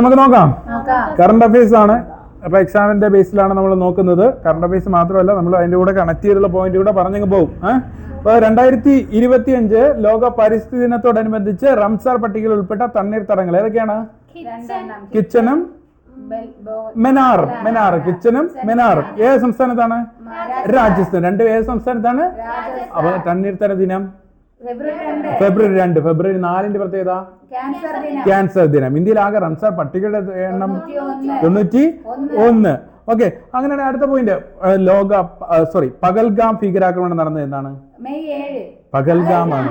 നമുക്ക് നോക്കാം. Current affairs ആണ്. അപ്പൊ എക്സാമിന്റെ ബേസിലാണ് നമ്മൾ നോക്കുന്നത്. കറണ്ട് അഫയേഴ്സ് മാത്രമല്ല നമ്മൾ അതിന്റെ കൂടെ കണക്ട് ചെയ്തുള്ള പോയിന്റ് കൂടെ പറഞ്ഞങ്ങ് പോകും അപ്പൊ രണ്ടായിരത്തി ഇരുപത്തി അഞ്ച് ലോക പരിസ്ഥിതി ദിനത്തോടനുബന്ധിച്ച് റംസാർ പട്ടികയിൽ ഉൾപ്പെട്ട തണ്ണീർത്തടങ്ങൾ ഏതൊക്കെയാണ്? കിച്ചനും മെനാർ. മെനാർ. കിച്ചനും മെനാർ. ഏത് സംസ്ഥാനത്താണ്? രാജസ്ഥാൻ. രണ്ട് ഏത് സംസ്ഥാനത്താണ്. അപ്പൊ തണ്ണീർത്തട ദിനം. ഫെബ്രുവരി രണ്ട്. ഫെബ്രുവരി നാലിന്റെ പ്രത്യേകത ക്യാൻസർ ദിനം. ഇന്ത്യയിൽ ആകെ റംസാർ പട്ടികയുടെ എണ്ണം. തൊണ്ണൂറ്റി ഒന്ന്. ഓക്കെ അങ്ങനെയാണ് അടുത്ത പോയിന്റ് ലോക സോറി പകൽഗാം ഭീകരാക്രമണം നടന്നത് എന്താണ്? പകൽഗാം ആണ്.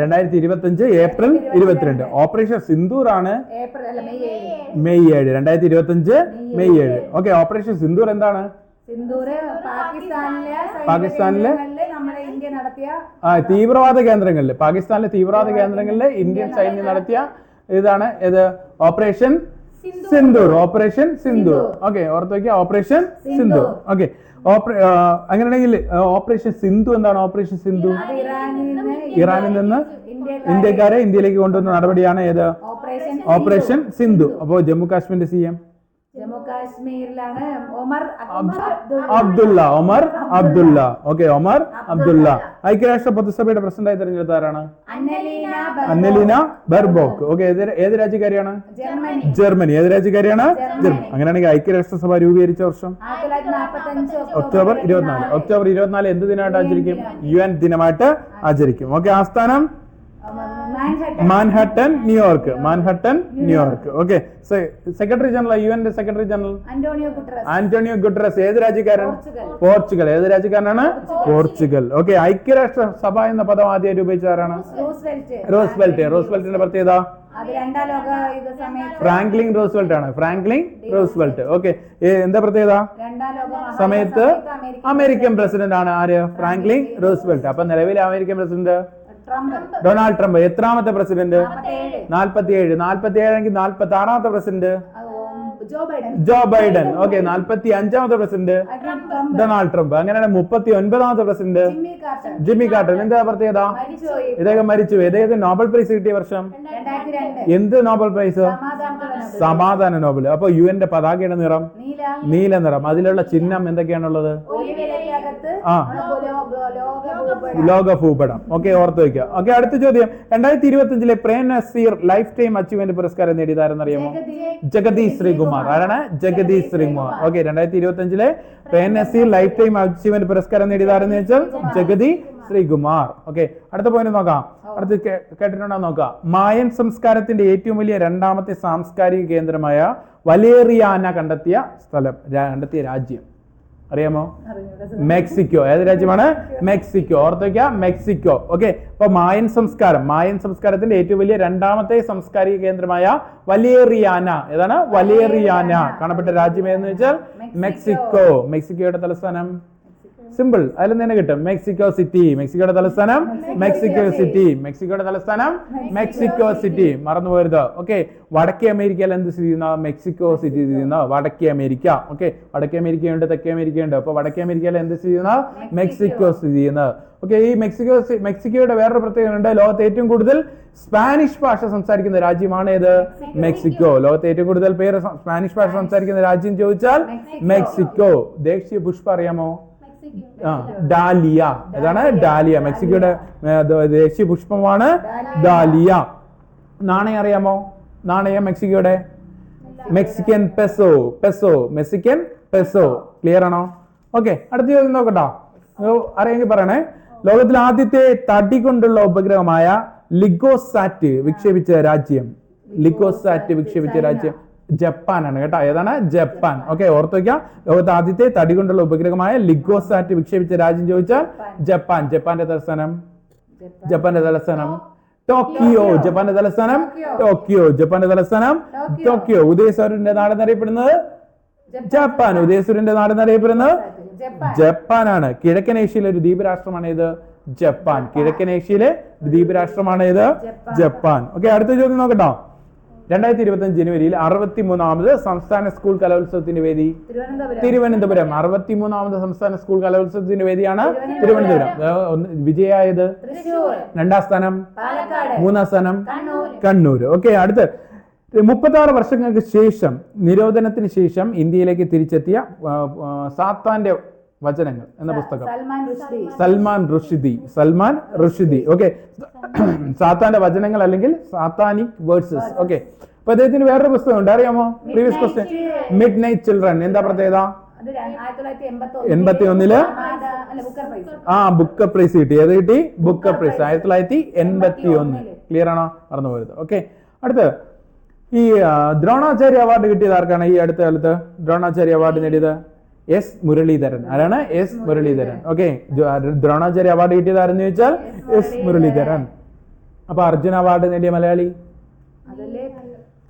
രണ്ടായിരത്തി ഇരുപത്തി അഞ്ച് ഏപ്രിൽ ഇരുപത്തിരണ്ട്. ഓപ്പറേഷൻ സിന്ദൂർ ആണ്. ഏപ്രിൽ അല്ല മെയ് ഏഴ്. രണ്ടായിരത്തി ഇരുപത്തി അഞ്ച് മെയ് ഏഴ്. ഓക്കെ ഓപ്പറേഷൻ സിന്ദൂർ എന്താണ്? പാകിസ്ഥാനിലെ പാകിസ്ഥാനിലെ കേന്ദ്രങ്ങളിൽ ഇന്ത്യ നടത്തിയ ആ തീവ്രവാദ കേന്ദ്രങ്ങളിൽ പാകിസ്ഥാനിലെ തീവ്രവാദ കേന്ദ്രങ്ങളിൽ ഇന്ത്യൻ സൈന്യം നടത്തിയ ഇതാണ് ഇത് operation Sindoor. Operation Sindoor. Okay ഓർത്ത് വയ്ക്കുക ഓപ്പറേഷൻ സിന്ദൂർ. ഓക്കെ അങ്ങനെയാണെങ്കിൽ ഓപ്പറേഷൻ സിന്ധു എന്താണ് ഓപ്പറേഷൻ സിന്ധു? ഇറാനിൽ നിന്ന് ഇന്ത്യക്കാരെ ഇന്ത്യയിലേക്ക് കൊണ്ടുവന്ന നടപടിയാണ് ഏത്? Operation operation Sindhu. അപ്പോൾ ജമ്മു കാശ്മീരിന്റെ സി എം? ജമ്മു കാശ്മീരിലാണ് ഒമർ അക്ബർ അബ്ദുൾ അബ്ദുള്ള. ഒമർ അബ്ദുള്ള. ഓക്കെ ഒമർ അബ്ദുള്ള. ഐക്യരാഷ്ട്ര പൊതുസഭയുടെ പ്രസിഡന്റായി തെരഞ്ഞെടുത്ത ആരാണ് അന്നലീന ബർബോക്ക്. ഓക്കെ ഏത് രാജ്യക്കാരിയാണ്? ജർമ്മനി. ഏത് രാജ്യക്കാരിയാണ്? ജർമ്മനി. അങ്ങനെയാണെങ്കിൽ ഐക്യരാഷ്ട്രസഭ രൂപീകരിച്ച വർഷം? ഒക്ടോബർ ഇരുപത്തിനാല്. ഒക്ടോബർ ഇരുപത്തിനാല് എന്ത് ദിനമായിട്ട് ആചരിക്കും? യു എൻ ദിനമായിട്ട് ആചരിക്കും. ഓക്കെ ആസ്ഥാനം? Manhattan New York Manhattan New York okay secretary general U എന്റെ സെക്രട്ടറി ജനറൽ ആന്റോണിയോ ഗുട്ടറസ് ഏത് രാജ്യക്കാരൻ? പോർച്ചുഗൽ. ഏത് രാജ്യക്കാരനാണ്? പോർച്ചുഗൽ. ഓക്കെ ഐക്യരാഷ്ട്ര സഭ എന്ന പദം ആദ്യം ഉപയോഗിച്ച ആരാണ് റൂസ്വെൽറ്റ് റോസ്വെൽറ്റ് റോസ്വെൽറ്റിന്റെ പ്രത്യേകത? ഫ്രാങ്ക്ലിൻ റോസ്വെൽറ്റ് ആണ്. ഫ്രാങ്ക്ലിൻ റോസ്വെൽറ്റ് ഓക്കെ എന്താ പ്രത്യേകത? സമയത്ത് അമേരിക്കൻ പ്രസിഡന്റ്. ആണ് ആര്? ഫ്രാങ്ക്ലിൻ റോസ്വെൽറ്റ് അപ്പൊ നിലവിലെ അമേരിക്കൻ പ്രസിഡന്റ്? Donald Trump. എത്രാമത്തെ പ്രസിഡന്റ്? നാൽപ്പത്തി ഏഴ് നാൽപ്പത്തി ഏഴെങ്കിൽ നാൽപ്പത്തി ആറാമത്തെ പ്രസിഡന്റ് ജോ ബൈഡൻ. ഓക്കെ നാൽപ്പത്തി അഞ്ചാമത്തെ പ്രസിഡന്റ് ഡൊണാൾഡ് ട്രംപ്. അങ്ങനെയാണ് മുപ്പത്തി ഒൻപതാമത്തെ പ്രസിഡന്റ്? ജിമ്മി കാർട്ടർ കാർട്ടർ എന്താ പ്രത്യേകത? ഇദ്ദേഹം മരിച്ചു ഇദ്ദേഹത്തിന് നോബൽ പ്രൈസ് കിട്ടിയ വർഷം? എന്ത് നോബൽ പ്രൈസ്? സമാധാന നോബൽ. അപ്പൊ യു എന്റെ പതാകയുടെ നിറം? നീല. നിറം. അതിലുള്ള ചിഹ്നം എന്തൊക്കെയാണുള്ളത്? ആ. ലോക ഭൂപടം. ഓക്കെ ഓർത്ത് വെക്കുക. ഓക്കെ അടുത്ത ചോദ്യം. രണ്ടായിരത്തി ഇരുപത്തി അഞ്ചിലെ Prem Nazir life time achievement പുരസ്കാരം നേടിയതാരെന്ന് അറിയാമോ? ജഗതി- ജഗദീഷ് ശ്രീകുമാർ. ആരാണ്? ജഗദീഷ് ശ്രീകുമാർ. ഓക്കെ രണ്ടായിരത്തി ഇരുപത്തി അഞ്ചിലെ Prem Nazir life time achievement പുരസ്കാരം നേടിയതാരെന്ന് വെച്ചാൽ ജഗതി ശ്രീകുമാർ. ഓക്കെ അടുത്ത പോയിന്റ് നോക്കാം. അടുത്ത് കേട്ടിട്ടുണ്ടോ നോക്കാം. മായൻ സംസ്കാരത്തിന്റെ ഏറ്റവും വലിയ രണ്ടാമത്തെ സാംസ്കാരിക കേന്ദ്രമായ വലേറിയാന കണ്ടെത്തിയ സ്ഥലം കണ്ടെത്തിയ രാജ്യം. അറിയാമോ? മെക്സിക്കോ. ഏത് രാജ്യമാണ്? മെക്സിക്കോ. ഓർത്തേക്ക മെക്സിക്കോ. ഓക്കെ. അപ്പൊ മായൻ സംസ്കാരം. മായൻ സംസ്കാരത്തിന്റെ ഏറ്റവും വലിയ രണ്ടാമത്തെ സാംസ്കാരിക കേന്ദ്രമായ വലേറിയാന. ഏതാണ്? വലേറിയാന. കാണപ്പെട്ട രാജ്യം ഏതെന്ന് വെച്ചാൽ? മെക്സിക്കോ. മെക്സിക്കോയുടെ തലസ്ഥാനം? സിമ്പിൾ അതിൽ നിന്ന് തന്നെ കിട്ടും? മെക്സിക്കോ സിറ്റി മെക്സിക്കോയുടെ തലസ്ഥാനം? മെക്സിക്കോ സിറ്റി മെക്സിക്കോയുടെ തലസ്ഥാനം? മെക്സിക്കോ സിറ്റി മറന്നു പോരുത് ഓക്കെ വടക്കേ അമേരിക്കയിൽ എന്ത് സ്ഥിതി ചെയ്യുന്ന? മെക്സിക്കോ സിറ്റി സ്ഥിതി ചെയ്യുന്ന. വടക്കേ അമേരിക്ക. ഓക്കെ വടക്കേ അമേരിക്കയുണ്ട് തെക്കേ അമേരിക്കയുണ്ട്. അപ്പൊ വടക്കേ അമേരിക്കയിൽ എന്ത് സ്ഥിതി ചെയ്യുന്ന? മെക്സിക്കോ സ്ഥിതി ചെയ്യുന്നത് ഓക്കെ ഈ മെക്സിക്കോ മെക്സിക്കോയുടെ വേറൊരു പ്രത്യേകത ഉണ്ട്. ലോകത്ത് ഏറ്റവും കൂടുതൽ സ്പാനിഷ് ഭാഷ സംസാരിക്കുന്ന രാജ്യമാണ് ഏത്? മെക്സിക്കോ ലോകത്ത് ഏറ്റവും കൂടുതൽ പേര് സ്പാനിഷ് ഭാഷ സംസാരിക്കുന്ന രാജ്യം ചോദിച്ചാൽ മെക്സിക്കോ ദേശീയ പുഷ്പ അറിയാമോ? ഡാലിയ. അതാണ് ഡാലിയ. മെക്സിക്കോയുടെ ദേശീയ പുഷ്പമാണ് ഡാലിയ. നാണയം അറിയാമോ? നാണയം മെക്സിക്കോയുടെ? Mexican peso. Peso. Mexican peso. Clear ആണോ? ഓക്കെ അടുത്ത ചോദ്യം നോക്കട്ടോ. അറിയാമെങ്കിൽ പറയണേ? ലോകത്തിലെ ആദ്യത്തെ തടി കൊണ്ടുള്ള ഉപഗ്രഹമായ ലിഗോസാറ്റ് വിക്ഷേപിച്ച രാജ്യം. ലിഗോസാറ്റ് വിക്ഷേപിച്ച രാജ്യം. ജപ്പാനാണ് കേട്ടോ. ഏതാണ്? ജപ്പാൻ. ഓക്കെ ഓർത്ത് വയ്ക്കാം ലോകത്ത് ആദ്യത്തെ തടി കൊണ്ടുള്ള ഉപഗ്രഹമായ ലിഗോസാറ്റ് വിക്ഷേപിച്ച രാജ്യം ചോദിച്ചാൽ ജപ്പാൻ. ജപ്പാന്റെ തലസ്ഥാനം ജപ്പാന്റെ തലസ്ഥാനം ടോക്കിയോ. ജപ്പാന്റെ തലസ്ഥാനം ടോക്കിയോ. ജപ്പാന്റെ തലസ്ഥാനം ടോക്കിയോ. ഉദയസൂര്യന്റെ നാടെന്നറിയപ്പെടുന്നത് ജപ്പാൻ. ഉദയസൂര്യന്റെ നാടെന്നറിയപ്പെടുന്നത് ജപ്പാൻ. ജപ്പാനാണ് കിഴക്കൻ ഏഷ്യയിലെ ഒരു ദ്വീപ് രാഷ്ട്രമാണ് ഇത് ജപ്പാൻ. കിഴക്കൻ ഏഷ്യയിലെ ദ്വീപ് രാഷ്ട്രമാണ് ഇത് ജപ്പാൻ. ഓക്കെ അടുത്ത ചോദ്യം നോക്കട്ടോ. രണ്ടായിരത്തി ഇരുപത്തി അഞ്ച് ജനുവരിയിൽ അറുപത്തി മൂന്നാമത് സംസ്ഥാന സ്കൂൾ കലോത്സവത്തിന്റെ വേദി. തിരുവനന്തപുരം. അറുപത്തി മൂന്നാമത് സംസ്ഥാന സ്കൂൾ കലോത്സവത്തിന്റെ വേദിയാണ് തിരുവനന്തപുരം. വിജയായത്? രണ്ടാം സ്ഥാനം? മൂന്നാം സ്ഥാനം? കണ്ണൂർ ഓക്കെ അടുത്ത്. മുപ്പത്തി ആറ് വർഷങ്ങൾക്ക് ശേഷം നിരോധനത്തിന് ശേഷം ഇന്ത്യയിലേക്ക് തിരിച്ചെത്തിയ സാത്താന്റെ വചനങ്ങൾ എന്ന പുസ്തകം. സൽമാൻ റുഷ്ദി. സൽമാൻ റുഷിദി. ഓക്കെ സാത്താന്റെ വചനങ്ങൾ അല്ലെങ്കിൽ സാത്താനിക് വേർഡ്സസ്. ഓക്കെ അപ്പൊ അദ്ദേഹത്തിന് വേറൊരു പുസ്തകം ഉണ്ട്. അറിയാമോ? Previous question midnight children എന്താ പ്രത്യേകത എൺപത്തി ഒന്നിൽ ആ ബുക്ക് പ്രൈസ് കിട്ടി. ഏത് കിട്ടി? ബുക്ക് പ്രൈസ് ആയിരത്തി തൊള്ളായിരത്തി എൺപത്തി ഒന്ന് ക്ലിയർ ആണോ? പറഞ്ഞു പോയത് ഓക്കെ അടുത്ത് ഈ ദ്രോണാചാര്യ അവാർഡ് കിട്ടിയത് ആർക്കാണ് ഈ അടുത്ത കാലത്ത്? ദ്രോണാചാര്യ അവാർഡ് നേടിയത്? എസ് മുരളീധരൻ. ആരാണ്? S Muraleedharan. Okay Dronacharya award കിട്ടിയത് ആരെന്ന് ചോദിച്ചാൽ എസ് മുരളീധരൻ. അപ്പൊ അർജുന അവാർഡ് നേടിയ മലയാളി?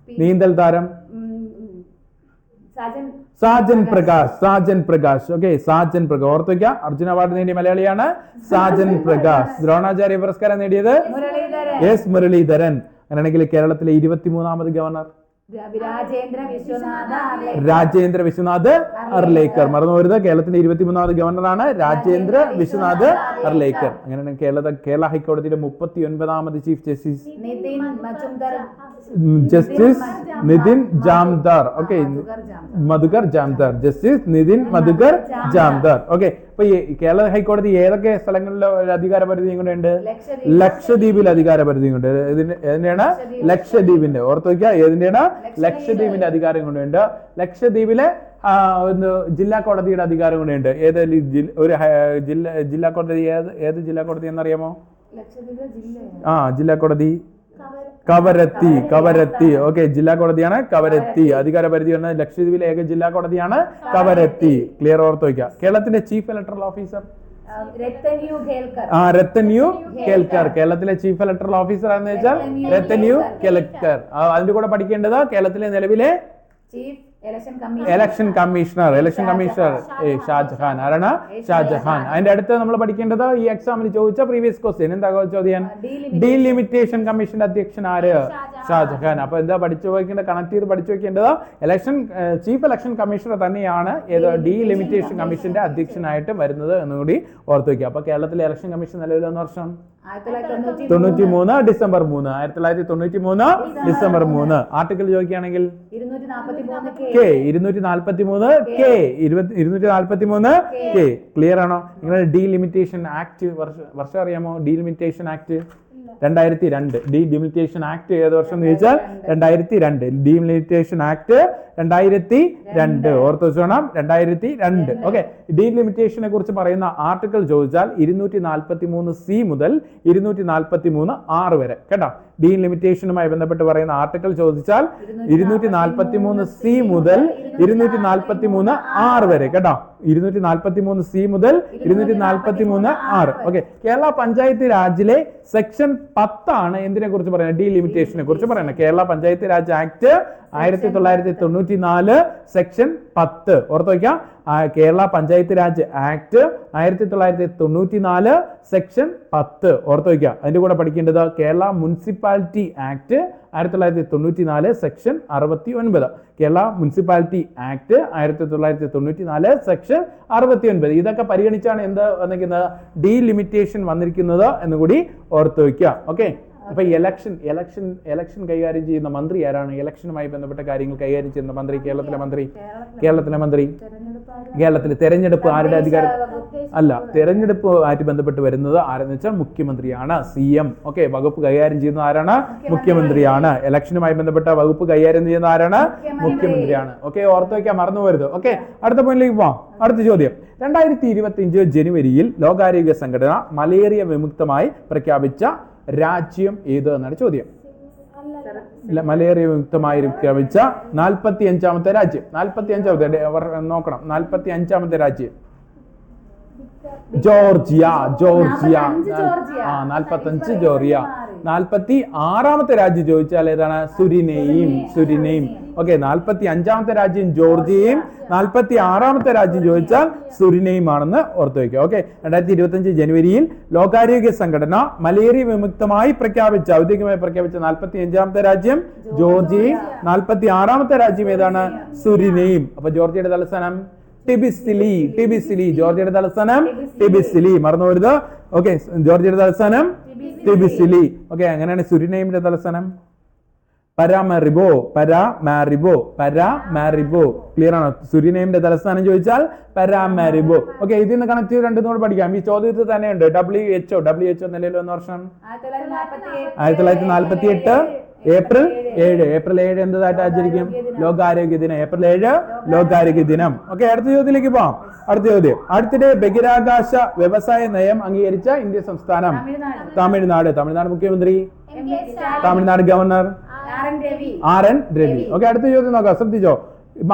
നീന്തൽ താരം. സാജൻ പ്രകാശ്. സാജൻ പ്രകാശ്. ഓക്കെ സാജൻ പ്രകാശ്. ഓർത്ത് വയ്ക്കുക അർജുന അവാർഡ് നേടിയ മലയാളിയാണ് സാജൻ പ്രകാശ്. ദ്രോണാചാര്യ പുരസ്കാരം നേടിയത് എസ് മുരളീധരൻ. അങ്ങനെയാണെങ്കിൽ കേരളത്തിലെ ഇരുപത്തിമൂന്നാമത് ഗവർണർ രാജേന്ദ്ര വിശ്വനാഥ അർലേക്കർ. മറന്നുപോരുത് കേരളത്തിന്റെ ഇരുപത്തിമൂന്നാമത് ഗവർണറാണ് രാജേന്ദ്ര വിശ്വനാഥ് അർലേക്കർ. അങ്ങനെ കേരള കേരള ഹൈക്കോടതിയുടെ മുപ്പത്തി ഒൻപതാമത് chief justice justice Nitin Jamdar. Okay. Madhukar Jamdar. Justice Nitin Madhukar Jamdar. Okay. ഇപ്പൊ കേരള ഹൈക്കോടതി ഏതൊക്കെ സ്ഥലങ്ങളിൽ അധികാരപരിധി അധികാര പരിധി ലക്ഷദ്വീപിൽ അധികാര പരിധി കൊണ്ട് ലക്ഷദ്വീപിന്റെ. ഓർത്ത് വയ്ക്കുക ഏതിന്റെയാണ്? ലക്ഷദ്വീപിന്റെ അധികാരം കൊണ്ടുണ്ട് ലക്ഷദ്വീപിലെ ജില്ലാ കോടതിയുടെ അധികാരം കൊണ്ടുണ്ട് ഏത് ഒരു ജില്ലാ ജില്ലാ കോടതി ഏത് ഏത് ജില്ലാ കോടതി എന്നറിയാമോ? ആ ജില്ലാ കോടതി. കവരത്തി കവരത്തി. ഓക്കെ ജില്ലാ കോടതിയാണ് കവരത്തി. അധികാര പരിധി വരുന്നത് ലക്ഷദ്വീപിലെ ഏക ജില്ലാ കോടതിയാണ് കവരത്തി. ക്ലിയർ ഓർത്ത് വയ്ക്കുക. കേരളത്തിന്റെ ചീഫ് ഇലക്ട്രൽ ഓഫീസർ ആ രത്തന്യു കേൽക്കർ. കേരളത്തിലെ ചീഫ് ഇലക്ട്രൽ ഓഫീസർ ആണെന്ന് വെച്ചാൽ രത്തന്യു കേൽക്കർ. അതിന്റെ കൂടെ പഠിക്കേണ്ടത് കേരളത്തിലെ നിലവിലെ chief election commissioner election commissioner Shajahan ആരാണ്? ഷാജഹാൻ അതിന്റെ അടുത്ത് നമ്മൾ പഠിക്കേണ്ടത് ഈ എക്സാമിന് ചോദിച്ച പ്രീവിയസ് ക്വസ്റ്റ്യൻ എന്താ ചോദ്യം? ഡീലിമിറ്റേഷൻ കമ്മീഷന്റെ അധ്യക്ഷൻ ആര്? ഷാജഹാൻ അപ്പൊ എന്താ പഠിച്ചു വയ്ക്കേണ്ടത് കണക്ട് ചെയ്ത് പഠിച്ചു വെക്കേണ്ടത് ഇലക്ഷൻ ചീഫ് ഇലക്ഷൻ കമ്മീഷണർ തന്നെയാണ് ഏത് ഡീലിമിറ്റേഷൻ കമ്മീഷന്റെ അധ്യക്ഷനായിട്ട് വരുന്നത് എന്നുകൂടി ഓർത്ത് വയ്ക്കുക അപ്പൊ കേരളത്തിലെ ഇലക്ഷൻ കമ്മീഷൻ നിലവിൽ വർഷം? തൊണ്ണൂറ്റി മൂന്ന്. ഡിസംബർ മൂന്ന്. ആയിരത്തി തൊള്ളായിരത്തി തൊണ്ണൂറ്റി മൂന്ന്. ഡിസംബർ മൂന്ന്. ആർട്ടിക്കിൾ ചോദിക്കുകയാണെങ്കിൽ? കെ. ഇരുന്നൂറ്റി നാൽപ്പത്തി മൂന്ന് കെ. ഇരുന്നൂറ്റി നാൽപ്പത്തി മൂന്ന് കെ. ക്ലിയർ ആണോ? നിങ്ങൾ ഡീലിമിറ്റേഷൻ ആക്ട് വർഷം വർഷം അറിയാമോ? Delimitation act? രണ്ടായിരത്തി രണ്ട് ഡിമിലിറ്റേഷൻ ആക്ട് ഏത് വർഷം എന്ന് ചോദിച്ചാൽ രണ്ടായിരത്തി രണ്ട് ഡിമിലിറ്റേഷൻ ആക്ട് രണ്ടായിരത്തി രണ്ട് ഓർത്ത് വെച്ചോണം. രണ്ടായിരത്തി രണ്ട് ഓക്കെ ഡീലിമിറ്റേഷനെ കുറിച്ച് പറയുന്ന ആർട്ടിക്കിൾ ചോദിച്ചാൽ ഇരുന്നൂറ്റി നാൽപ്പത്തി മൂന്ന് സി മുതൽ ഇരുന്നൂറ്റി നാൽപ്പത്തി മൂന്ന് ആറ് വരെ. കേട്ടോ? ഡീലിമിറ്റേഷനുമായി ബന്ധപ്പെട്ട് പറയുന്ന ആർട്ടിക്കിൾ ചോദിച്ചാൽ ഇരുന്നൂറ്റി നാൽപ്പത്തി മൂന്ന് സി മുതൽ ഇരുന്നൂറ്റി നാൽപ്പത്തി മൂന്ന് ആറ് വരെ കേട്ടോ? ഇരുന്നൂറ്റി നാൽപ്പത്തി മൂന്ന് സി മുതൽ ഇരുന്നൂറ്റി നാൽപ്പത്തി മൂന്ന് ആറ് ഓക്കെ. കേരള പഞ്ചായത്ത് രാജിലെ സെക്ഷൻ പത്താണ് എന്തിനെ കുറിച്ച് പറയുന്നത്? ഡീലിമിറ്റേഷനെ കുറിച്ച് പറയുന്നത്. കേരള പഞ്ചായത്ത് രാജ് ആക്ട് ആയിരത്തി തൊള്ളായിരത്തി തൊണ്ണൂറ്റി നാല് സെക്ഷൻ പത്ത്. ഓർത്ത് വയ്ക്കാം. കേരള പഞ്ചായത്ത് രാജ് ആക്ട് ആയിരത്തി തൊള്ളായിരത്തി തൊണ്ണൂറ്റി നാല് സെക്ഷൻ പത്ത്. ഓർത്ത് വയ്ക്കുക അതിന്റെ കൂടെ പഠിക്കേണ്ടത് കേരള മുനിസിപ്പാലിറ്റി ആക്ട് ആയിരത്തി തൊള്ളായിരത്തി തൊണ്ണൂറ്റി നാല് സെക്ഷൻ അറുപത്തി ഒൻപത് കേരള മുനിസിപ്പാലിറ്റി ആക്ട് ആയിരത്തി തൊള്ളായിരത്തി തൊണ്ണൂറ്റി നാല് സെക്ഷൻ അറുപത്തി ഒൻപത് ഇതൊക്കെ പരിഗണിച്ചാണ് എന്ത് വന്നിരിക്കുന്നത്? ഡീലിമിറ്റേഷൻ വന്നിരിക്കുന്നത് എന്നുകൂടി ഓർത്ത് വയ്ക്കുക ഓക്കെ അപ്പൊ ഇലക്ഷൻ ഇലക്ഷൻ ഇലക്ഷൻ കൈകാര്യം ചെയ്യുന്ന മന്ത്രി ആരാണ്? ഇലക്ഷനുമായി ബന്ധപ്പെട്ട കാര്യങ്ങൾ കൈകാര്യം ചെയ്യുന്ന മന്ത്രി കേരളത്തിലെ മന്ത്രി കേരളത്തിലെ മന്ത്രി കേരളത്തിൽ തെരഞ്ഞെടുപ്പ് ആരുടെ അധികാരം? അല്ല തെരഞ്ഞെടുപ്പ് ആയിട്ട് ബന്ധപ്പെട്ട് വരുന്നത് ആരെന്ന് വെച്ചാൽ മുഖ്യമന്ത്രിയാണ് സി എം. ഓക്കെ വകുപ്പ് കൈകാര്യം ചെയ്യുന്ന ആരാണ്? മുഖ്യമന്ത്രിയാണ്. ഇലക്ഷനുമായി ബന്ധപ്പെട്ട വകുപ്പ് കൈകാര്യം ചെയ്യുന്ന ആരാണ്? മുഖ്യമന്ത്രിയാണ്. ഓക്കെ ഓർത്ത് വയ്ക്കാൻ മറന്നു പോരുത്. ഓക്കെ അടുത്ത പോയിന്റിലേക്ക് പോവാം. അടുത്ത ചോദ്യം. രണ്ടായിരത്തി ഇരുപത്തി അഞ്ച് ജനുവരിയിൽ ലോകാരോഗ്യ സംഘടന മലേറിയ വിമുക്തമായി പ്രഖ്യാപിച്ച രാജ്യം ഏത് എന്നാണ് ചോദ്യം. മലേറിയ വിമുക്തമായി പ്രഖ്യാപിച്ച നാൽപ്പത്തി അഞ്ചാമത്തെ രാജ്യം. നാൽപ്പത്തി അഞ്ചാമത്തെ നോക്കണം. നാൽപ്പത്തി അഞ്ചാമത്തെ രാജ്യം ജോർജിയ ജോർജിയ. ആ നാൽപ്പത്തി അഞ്ച് ജോർജിയ. നാൽപ്പത്തി ആറാമത്തെ രാജ്യം ചോദിച്ചാൽ ഏതാണ്? സുരിനെയും സുരിനെയും. ഓക്കെ നാൽപ്പത്തി അഞ്ചാമത്തെ രാജ്യം ജോർജിയയും നാൽപ്പത്തി ആറാമത്തെ രാജ്യം ചോദിച്ചാൽ സുരിനെയും ആണെന്ന് ഓർത്തു വയ്ക്കുക. ഓക്കെ രണ്ടായിരത്തി ഇരുപത്തഞ്ച് ജനുവരിയിൽ ലോകാരോഗ്യ സംഘടന മലേറിയ വിമുക്തമായി പ്രഖ്യാപിച്ച ഔദ്യോഗികമായി പ്രഖ്യാപിച്ച നാൽപ്പത്തി അഞ്ചാമത്തെ രാജ്യം ജോർജിയയും നാൽപ്പത്തി ആറാമത്തെ രാജ്യം ഏതാണ്? സുരിനെയും. അപ്പൊ ജോർജിയയുടെ തലസ്ഥാനം? ടിബിസിലി ടിബിസിലി ജോർജിയയുടെ തലസ്ഥാനം ടിബിസിലി മറന്നു പോരുത്. ഓക്കെ ജോർജിയയുടെ തലസ്ഥാനം ടിബിസിലി ഓക്കെ അങ്ങനെയാണ് സുരിനെയിമിന്റെ തലസ്ഥാനം. പരാമറിബോ പരാമാറിബോ പരാമാറിബോ ക്ലിയർ ആണോ? സുരിനേമിന്റെ തലസ്ഥാനം ചോദിച്ചാൽ പരാമാറിബോ ഓക്കെ ഇതിൽ നിന്ന് കണക്ട് ചെയ്ത് രണ്ടും കൂടെ പഠിക്കാം. ഈ ചോദ്യത്തിൽ തന്നെ ഉണ്ട് ഡബ്ല്യു എച്ച്ഒ ഡബ്ല്യു എച്ച്ഒ നിലയിൽ വന്ന വർഷം? ആയിരത്തി തൊള്ളായിരത്തി നാൽപ്പത്തി എട്ട് ഏപ്രിൽ ഏഴ്. ഏപ്രിൽ ഏഴ് എന്തായിട്ട് ആചരിക്കും? ലോകാരോഗ്യ ദിനം. ഏപ്രിൽ ഏഴ് ലോകാരോഗ്യ ദിനം. ഓക്കെ അടുത്ത ചോദ്യത്തിലേക്ക് പോവാം. അടുത്ത ചോദ്യം. അടുത്തിടെ ബഹിരാകാശ വ്യവസായ നയം അംഗീകരിച്ച ഇന്ത്യ സംസ്ഥാനം? തമിഴ്നാട്. തമിഴ്നാട് മുഖ്യമന്ത്രി? Tamil Nadu governor? R N Ravi okay അടുത്ത ചോദ്യം നോക്കാം. ശ്രദ്ധിച്ചോ?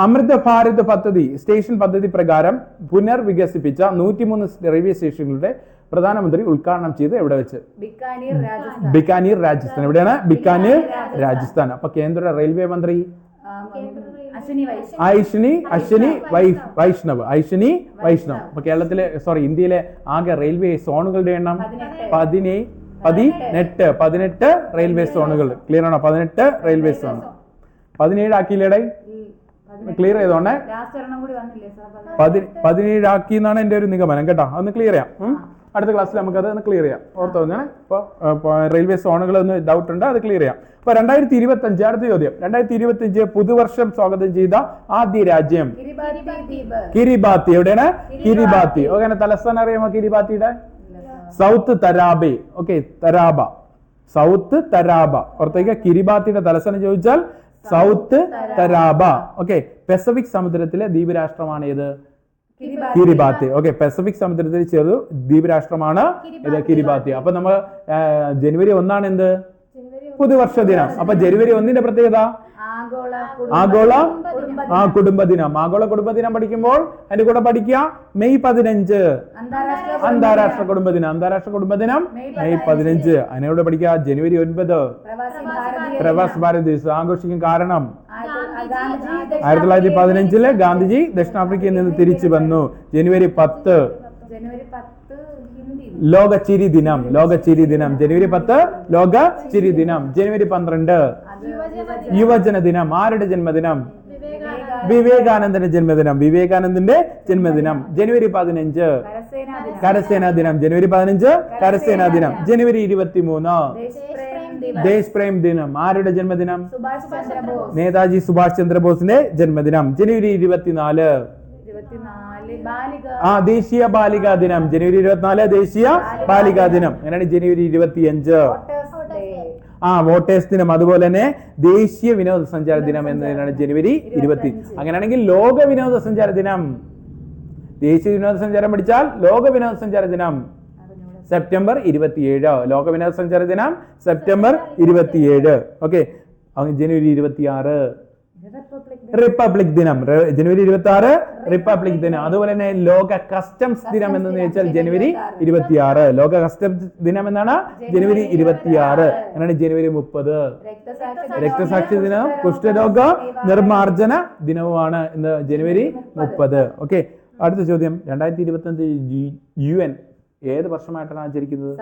അമൃത ഭാരത് പദ്ധതി സ്റ്റേഷൻ പദ്ധതി പ്രകാരം പുനർവികസിപ്പിച്ച നൂറ്റിമൂന്ന് റെയിൽവേ സ്റ്റേഷനുകളുടെ പ്രധാനമന്ത്രി ഉദ്ഘാടനം ചെയ്ത് എവിടെ വെച്ച്? ബിക്കാനീർ രാജസ്ഥാൻ. എവിടെയാണ്? ബിക്കാനീർ രാജസ്ഥാൻ. അപ്പൊ കേന്ദ്ര റെയിൽവേ മന്ത്രി? ഐഷിനി അശ്വിനി വൈഷ്ണവ്. ഐഷിനി വൈഷ്ണവ്. അപ്പൊ കേരളത്തിലെ സോറി ഇന്ത്യയിലെ ആകെ റെയിൽവേ സോണുകളുടെ എണ്ണം പതിനേ പതിനെട്ട് പതിനെട്ട് റെയിൽവേ സോണുകൾ ക്ലിയർ ആണോ? പതിനെട്ട് റെയിൽവേ സോൺ പതിനേഴ് ആക്കിയില്ലേടെ? ക്ലിയർ ചെയ്തോണേ പതിനേഴ് ആക്കി എന്നാണ് എന്റെ ഒരു നിഗമനം കേട്ടോ. അതൊന്ന് ക്ലിയർ ചെയ്യാം. അടുത്ത ക്ലാസ്സിൽ നമുക്കത് ഒന്ന് ക്ലിയർ ചെയ്യാം. ഓർത്ത് വന്നാണ്. ഇപ്പോൾ റെയിൽവേ സോണുകൾ ഒന്ന് ഡൗട്ട് ഉണ്ട്? അത് ക്ലിയർ ചെയ്യാം. അപ്പൊ രണ്ടായിരത്തി ഇരുപത്തി അഞ്ച് അടുത്ത ചോദ്യം. രണ്ടായിരത്തി ഇരുപത്തി അഞ്ച് പുതുവർഷം സ്വാഗതം ചെയ്ത ആദ്യ രാജ്യം? കിരിബാത്തി എവിടെയാണ്? കിരിബാത്തി. ഓക്കെ തലസ്ഥാനം അറിയാമോ കിരിബാത്തിയുടെ? South Tarawa. Okay Tarawa. South Tarawa. പുറത്തേക്ക് കിരിബാത്തിന്റെ തലസ്ഥാനം ചോദിച്ചാൽ സൗത്ത് തരാബ. ഓക്കെ പെസഫിക് സമുദ്രത്തിലെ ദ്വീപ് രാഷ്ട്രമാണ് ഏത്? Kiribati Kiribati. ഓക്കെ പെസഫിക് സമുദ്രത്തിൽ ചെറു ദ്വീപ് രാഷ്ട്രമാണ് ഇത് കിരിബാത്തി. അപ്പൊ നമ്മൾ ജനുവരി ഒന്നാണ് എന്ത്? പുതുവർഷ ദിനം. അപ്പൊ ജനുവരി ഒന്നിന്റെ പ്രത്യേകത? ആഗോള ആഗോള കുടുംബ ആ കുടുംബദിനം. ആഗോള കുടുംബദിനം പഠിക്കുമ്പോൾ അതിന്റെ കൂടെ പഠിക്കുക. മെയ് പതിനഞ്ച്. അന്താരാഷ്ട്ര അന്താരാഷ്ട്ര കുടുംബദിനം. അന്താരാഷ്ട്ര കുടുംബദിനം മെയ് പതിനഞ്ച്. അതിനോട് പഠിക്കുക. ജനുവരി ഒൻപത്. പ്രവാസി ഭാരത് ദിവസം. ആഘോഷിക്കും കാരണം? ആയിരത്തി- തൊള്ളായിരത്തി പതിനഞ്ചിൽ ഗാന്ധിജി ദക്ഷിണാഫ്രിക്കയിൽ നിന്ന് തിരിച്ചു വന്നു. ജനുവരി പത്ത്. ജനുവരി പത്ത് ഹിന്ദി. ലോക ചിരി ദിനം. ലോക ചിരി ദിനം. ജനുവരി പത്ത് ലോക ചിരി ദിനം. ജനുവരി പന്ത്രണ്ട്. യുവജന ദിനം ആരുടെ ജന്മദിനം? വിവേകാനന്ദന്റെ ജന്മദിനം. വിവേകാനന്ദന്റെ ജന്മദിനം. ജനുവരി പതിനഞ്ച്. കരസേനാ ദിനം. ജനുവരി പതിനഞ്ച് കരസേനാ ദിനം. ജനുവരി ഇരുപത്തിമൂന്ന്. ദേശപ്രേം ദിനം. ദേശ് പ്രേം ദിനം. ആരുടെ ജന്മദിനം? നേതാജി സുഭാഷ് ചന്ദ്രബോസിന്റെ ജന്മദിനം. ജനുവരി ഇരുപത്തിനാല്. ആ ദേശീയ ബാലികാ ദിനം. ജനുവരി ഇരുപത്തിനാല് ദേശീയ ബാലികാ ദിനം. അങ്ങനെയാണ് ജനുവരി ഇരുപത്തിയഞ്ച്? ആ വോട്ടേഴ്സ് ദിനം അതുപോലെ തന്നെ ദേശീയ വിനോദസഞ്ചാര ദിനം എന്നതിനാണ് ജനുവരി ഇരുപത്തി അങ്ങനെയാണെങ്കിൽ ലോക വിനോദസഞ്ചാര ദിനം. ദേശീയ വിനോദസഞ്ചാരം പഠിച്ചാൽ ലോക വിനോദസഞ്ചാര ദിനം. സെപ്റ്റംബർ ഇരുപത്തിയേഴ്. ലോക വിനോദസഞ്ചാര ദിനം സെപ്റ്റംബർ ഇരുപത്തിയേഴ്. ഓക്കെ. ജനുവരി ഇരുപത്തിയാറ്. റിപ്പബ്ലിക് ദിനം. ജനുവരി ഇരുപത്തി ആറ് റിപ്പബ്ലിക് ദിനം അതുപോലെ തന്നെ ലോക കസ്റ്റംസ് ദിനം എന്ന് വെച്ചാൽ ജനുവരി ഇരുപത്തിയാറ്. ലോക കസ്റ്റംസ് ദിനം എന്നാണ്? ജനുവരി ഇരുപത്തിയാറ്. അങ്ങനെയാണ് ജനുവരി മുപ്പത്. രക്തസാക്ഷി ദിനം. കുഷ്ഠരോഗ നിർമാർജന ദിനവുമാണ് ഇന്ന് ജനുവരി മുപ്പത്. ഓക്കെ. അടുത്ത ചോദ്യം. രണ്ടായിരത്തി ഇരുപത്തി അഞ്ച് യു എൻ ഏത് വർഷമായിട്ടാണ് ആചരിക്കുന്നത്?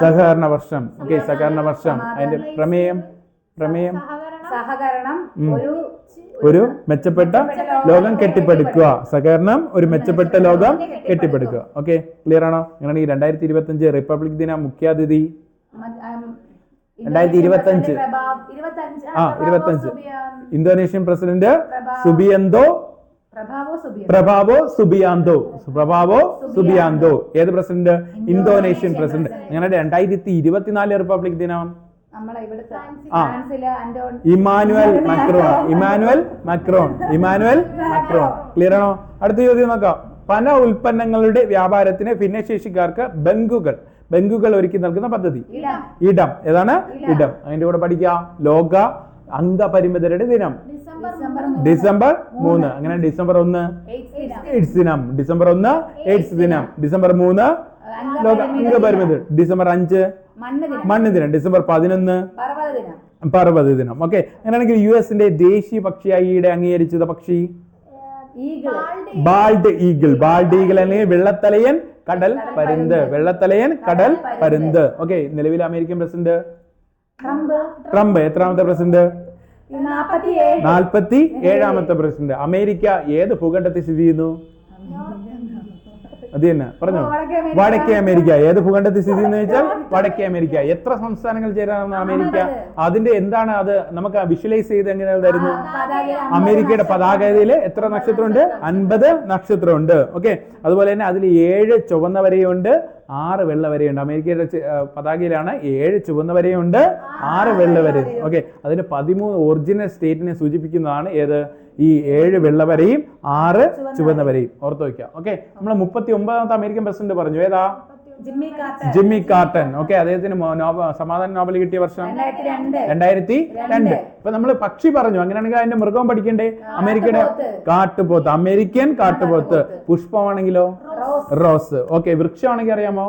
സഹകരണ വർഷം. ഓക്കെ സഹകരണ വർഷം. അതിന്റെ പ്രമേയം പ്രമേയം. സഹകരണം. ഒരു ഒരു മെച്ചപ്പെട്ട ലോകം കെട്ടിപ്പടുക്കുക. സഹകരണം ഒരു മെച്ചപ്പെട്ട ലോകം കെട്ടിപ്പടുക്കുക. ഓക്കെ ക്ലിയർ ആണോ? അങ്ങനെയാണെങ്കിൽ രണ്ടായിരത്തി ഇരുപത്തി അഞ്ച് റിപ്പബ്ലിക് ദിന മുഖ്യാതിഥി. രണ്ടായിരത്തി ഇരുപത്തി അഞ്ച് ആ ഇരുപത്തി അഞ്ച് Indonesian president Subianto. Prabowo Subianto. Prabowo Subianto. ഏത് പ്രസിഡന്റ്? Indonesian president. അങ്ങനെ രണ്ടായിരത്തി ഇരുപത്തിനാല് റിപ്പബ്ലിക് ദിനം. Emmanuel Macron. Emmanuel Macron. Emmanuel Macron. Clear ആണോ? അടുത്ത ചോദ്യം നോക്കാം. പല ഉൽപ്പന്നങ്ങളുടെ വ്യാപാരത്തിന് ഭിന്നശേഷിക്കാർക്ക് ബങ്കുകൾ ബങ്കുകൾ ഒരുക്കി നൽകുന്ന പദ്ധതി. ഇടം. ഏതാണ്? ഇടം. അതിന്റെ കൂടെ പഠിക്കാം. ലോക അംഗപരിമിതരുടെ ദിനം. ഡിസംബർ മൂന്ന്. അങ്ങനെ ഡിസംബർ ഒന്ന്. എയ്ഡ്സ് ദിനം. ഡിസംബർ ഒന്ന് എയ്ഡ്സ് ദിനം. ഡിസംബർ മൂന്ന് ലോക അംഗപരിമിതർ. ഡിസംബർ അഞ്ച് മണ്ണ് ദിനം. ഡിസംബർ പതിനൊന്ന്. പർവത ദിനം. ഓക്കെ. അങ്ങനെയാണെങ്കിൽ യു എസിന്റെ ദേശീയ പക്ഷിയായി ഈയിടെ അംഗീകരിച്ചത് പക്ഷി? Eagle. Bald eagle. Bald eagle. അല്ലെങ്കിൽ വെള്ളത്തലയൻ കടൽ പരുന്ത്. വെള്ളത്തലയൻ കടൽ പരുന്ത്. ഓക്കെ. നിലവിൽ അമേരിക്കൻ പ്രസിഡന്റ്? ട്രംപ്. ട്രംപ്. എത്രാമത്തെ പ്രസിഡന്റ്? നാൽപ്പത്തി ഏഴാമത്തെ പ്രസിഡന്റ്. അമേരിക്ക ഏത് ഭൂഖണ്ഡത്തിൽ സ്ഥിതി ചെയ്യുന്നു? അത് തന്നെ. പറഞ്ഞോ? വടക്കേ അമേരിക്ക. ഏത് ഭൂഖണ്ഡത്തിൽ സ്ഥിതി എന്ന് വെച്ചാൽ വടക്കേ അമേരിക്ക. എത്ര സംസ്ഥാനങ്ങൾ ചേരാനാണ് അമേരിക്ക. അതിന്റെ എന്താണ് അത് നമുക്ക് വിഷ്വലൈസ് ചെയ്ത് എങ്ങനെ തരുന്നു അമേരിക്കയുടെ പതാകയിൽ എത്ര നക്ഷത്രമുണ്ട്? അൻപത് നക്ഷത്രമുണ്ട്. ഓക്കെ? അതുപോലെ തന്നെ അതിൽ ഏഴ് ചുവന്ന വരയുണ്ട് ആറ് വെള്ള വരയുണ്ട്. അമേരിക്കയുടെ പതാകയിലാണ് ഏഴ് ചുവന്ന വരയുണ്ട് ആറ് വെള്ള വര ഓക്കെ? അതിന് പതിമൂന്ന് ഒറിജിനൽ സ്റ്റേറ്റിനെ സൂചിപ്പിക്കുന്നതാണ് ഏത്? ഈ ഏഴ് വെള്ള വരയും ആറ് ചുവന്ന വരയും ഓർത്ത് വയ്ക്കുക ഓക്കെ നമ്മൾ മുപ്പത്തി ഒമ്പതാമത്തെ അമേരിക്കൻ പ്രസിഡന്റ് പറഞ്ഞു. ഏതാ? Jimmy curtain. ഓക്കെ അദ്ദേഹത്തിന് സമാധാന നോബൽ കിട്ടിയ വർഷം? രണ്ടായിരത്തി രണ്ട്. ഇപ്പൊ നമ്മൾ പക്ഷി പറഞ്ഞു. അങ്ങനെയാണെങ്കിൽ അതിന്റെ മൃഗം പഠിക്കണ്ടേ? അമേരിക്കയുടെ കാട്ടുപോത്ത്. അമേരിക്കൻ കാട്ടുപോത്ത്. പുഷ്പമാണെങ്കിലോ? റോസ്. ഓക്കെ വൃക്ഷമാണെങ്കിൽ അറിയാമോ?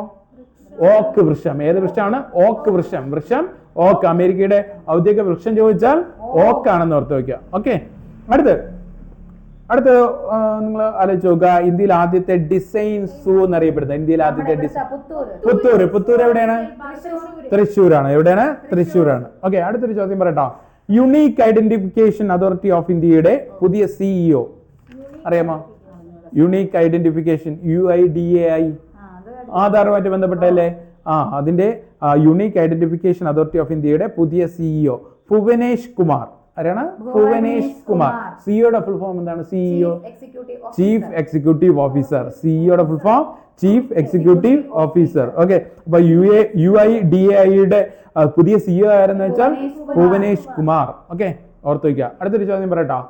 ഓക്ക് വൃക്ഷം. ഏത് വൃക്ഷമാണ്? ഓക്ക് വൃക്ഷം. വൃക്ഷം ഓക്ക്. അമേരിക്കയുടെ ഔദ്യോഗിക വൃക്ഷം ചോദിച്ചാൽ ഓക്ക്. ആണെന്ന് ഓർത്ത് വെക്കുക. ഓക്കെ അടുത്ത്. അടുത്ത് നിങ്ങൾ ആലോചിച്ച് നോക്കുക. ഇന്ത്യയിൽ ആദ്യത്തെ ഡിസൈൻ സൂ എന്നറിയപ്പെടുന്നത്. ഇന്ത്യയിൽ ആദ്യത്തെ പുത്തൂർ പുത്തൂർ എവിടെയാണ്? തൃശ്ശൂരാണ്. എവിടെയാണ്? തൃശ്ശൂരാണ്. ഓക്കെ അടുത്തൊരു ചോദ്യം പറയട്ടോ. യുണീക്ക് ഐഡന്റിഫിക്കേഷൻ അതോറിറ്റി ഓഫ് ഇന്ത്യയുടെ പുതിയ സിഇഒ അറിയാമോ? Unique identification U I D A I ആധാറുമായിട്ട് ബന്ധപ്പെട്ടല്ലേ ആ. അതിന്റെ യുണീക്ക് ഐഡന്റിഫിക്കേഷൻ അതോറിറ്റി ഓഫ് ഇന്ത്യയുടെ പുതിയ സിഇഒ ഭുവനേഷ് കുമാർ. ആരാണ്? ഭുവനേഷ് കുമാർ. സിഇഒയുടെ ഫുൾ ഫോം എന്താണ്? CEO chief executive officer സിഇഒയുടെ full form chief executive officer okay അപ്പൊ U A U I D A ഐയുടെ പുതിയ സിഇഒ ആരെന്ന് വെച്ചാൽ ഭുവനേഷ് കുമാർ. ഓക്കെ ഓർത്ത് വയ്ക്കുക അടുത്തൊരു ചോദ്യം പറയട്ടോ.